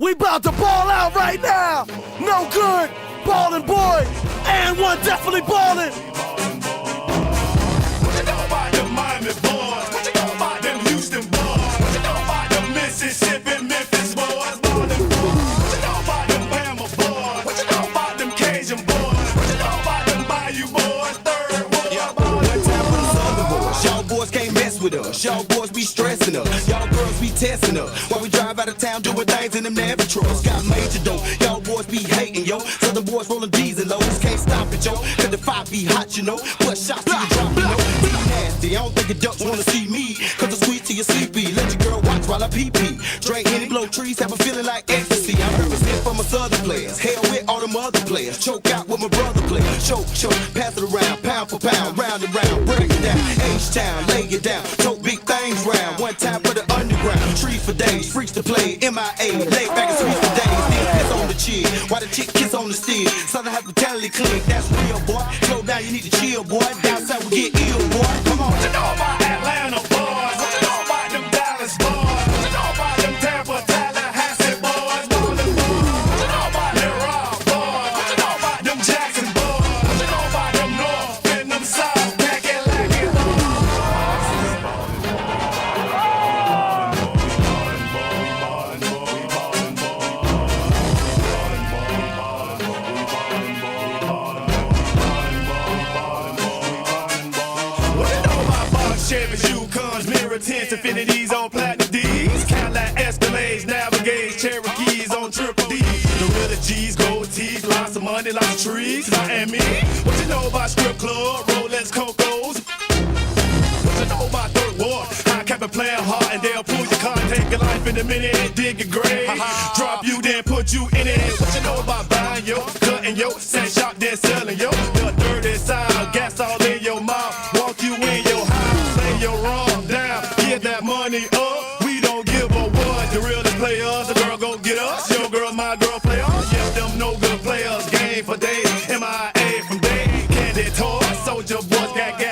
We about to ball out right now. No good. Ballin' boy. And one definitely ballin'. What you know about Y'all boys be stressing us. Y'all girls be testing us. While we drive out of town doing things in them Navy trucks. Got major dough. Y'all boys be hating, yo. Southern boys rolling D's and lows. Can't stop it, yo. Cause the five be hot, you know. But shots till you drop, you. Be nasty. I don't think the ducks wanna see me. Cause I squeeze till you sleepy. Let your girl watch while I pee pee. Drink any blow trees, have a feeling like ecstasy. I'm representing for my southern players. Hell with all them other players. Choke out with my brother players. Choke, choke, pass it around, pound for pound, round and round, break it down. H-Town, lay it down, round. One time for the underground, tree for days, freaks to play, MIA, lay back and sweet for days. Then piss on the chick, while the chick kiss on the stick. Southern hospitality click, that's real, boy. Slow down, you need to chill, boy. Down south we get ill, boy. Come on. Chevys, Yukons, mirror tints, Infinities on platinum D's, Cadillac Escalades, Navigades, Cherokees on triple D's. The real G's, gold teeth, lots of money, lots of trees. Miami. What you know about strip club, Rolex, Cocos? What you know about third war? I kept it playing hard and they'll pull your car, take your life in a minute, and dig your grave, drop you, then put you in it. What you know about buying yo, cutting yo, set shop, then selling yo? The dirty side, gas all in your mouth, walk you in your house, your wrong down, get that money up. We don't give a what. The realest players, the girl go get us. Your girl, my girl, play us. Yeah, them no good players, game for days. MIA from day, candy toys, soldier boys got gas.